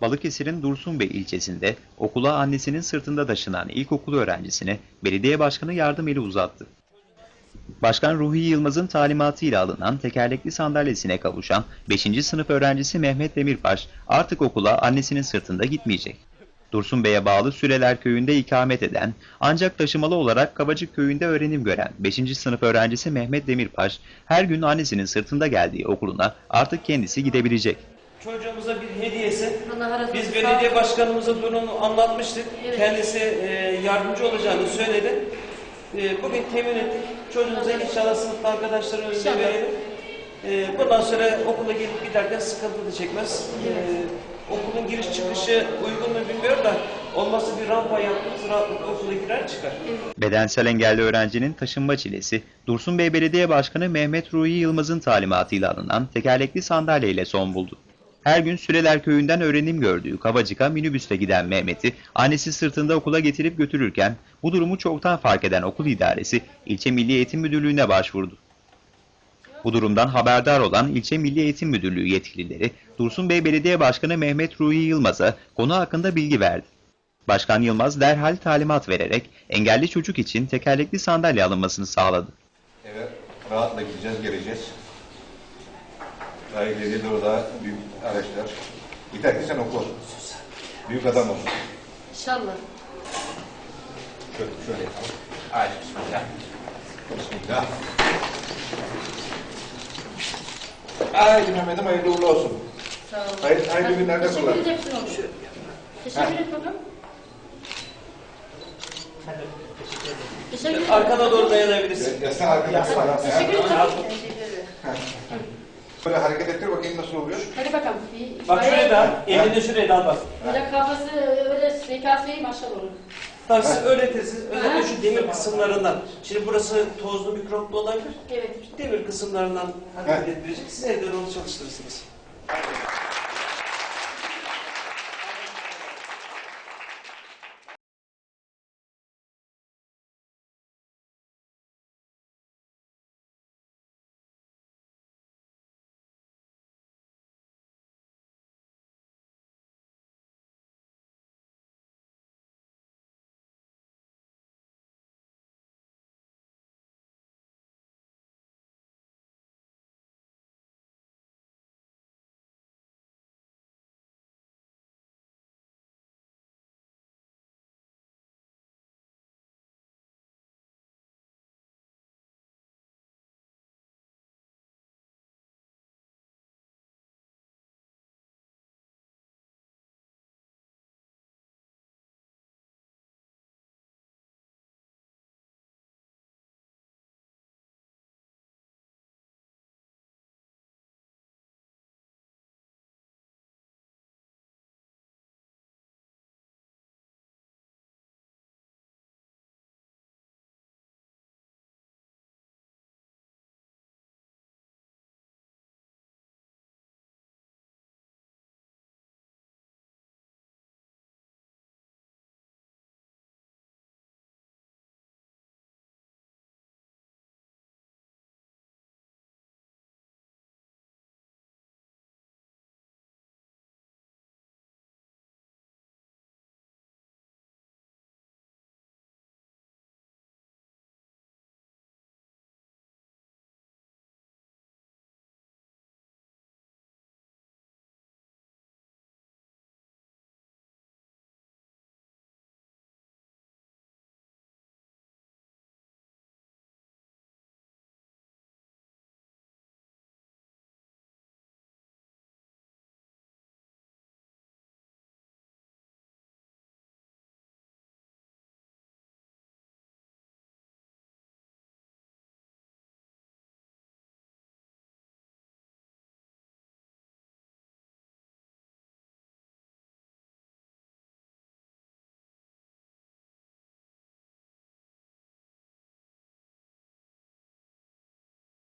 Balıkesir'in Dursunbey ilçesinde okula annesinin sırtında taşınan ilkokul öğrencisine belediye başkanı yardım eli uzattı. Başkan Ruhi Yılmaz'ın talimatıyla alınan tekerlekli sandalyesine kavuşan 5. sınıf öğrencisi Mehmet Demirbaş artık okula annesinin sırtında gitmeyecek. Dursun Bey'e bağlı Süreler Köyü'nde ikamet eden ancak taşımalı olarak Kavacık Köyü'nde öğrenim gören 5. sınıf öğrencisi Mehmet Demirbaş her gün annesinin sırtında geldiği okuluna artık kendisi gidebilecek. Çocuğumuza bir hediyesi. Biz belediye başkanımıza durumu anlatmıştık. Evet. Kendisi e, yardımcı olacağını söyledi. E, bugün temin ettik. Çocuğumuza inşallah önünde İnşallah. verelim. E, bundan sonra okula gelip giderken sıkıntı da çekmez. E, okulun giriş çıkışı uygun mu bilmiyorum da olmazsa bir rampa yaptığımız rahatlıkla okula girer çıkar. Bedensel engelli öğrencinin taşınma çilesi, Dursun Bey Belediye Başkanı Mehmet Ruhi Yılmaz'ın talimatıyla alınan tekerlekli sandalye ile son buldu. Her gün Süreler Köyü'nden öğrenim gördüğü Kavacık'a minibüste giden Mehmet'i annesi sırtında okula getirip götürürken bu durumu çoktan fark eden okul idaresi ilçe Milli Eğitim Müdürlüğü'ne başvurdu. Bu durumdan haberdar olan ilçe Milli Eğitim Müdürlüğü yetkilileri Dursun Bey Belediye Başkanı Mehmet Ruhi Yılmaz'a konu hakkında bilgi verdi. Başkan Yılmaz derhal talimat vererek engelli çocuk için tekerlekli sandalye alınmasını sağladı. Eve rahatla gideceğiz, geleceğiz. Aileleri de orada büyük araçlar. Yeter ki sen oku. Büyük adam olsun. İnşallah. Şöyle, şöyle yapalım. Haydi bismillah. Bismillah. Haydi Mehmet'im hayırlı uğurlu olsun. Sağ olun. Hayırlı, hayırlı günlerde Teşekkür kullan. ederim. Teşekkür ederim babam. Teşekkür ederim. Arkana doğru dayanabilirsin. Yaslan arkadaşlar. falan. Teşekkür ederim. Teşekkür ederim. Böyle hareket ettir bakayım nasıl oluyor. Hadi bakalım. Bir Bak şuraya da, elini şuraya da bak. Böyle kafası öyle rekatliği maşallah olur. Tabii siz öğretirsiniz. Özellikle şu demir kısımlarından. Şimdi burası tozlu mikroplu olabilir. Evet. Demir kısımlarından hareket ettirecek. Siz evde onu çalıştırırsınız.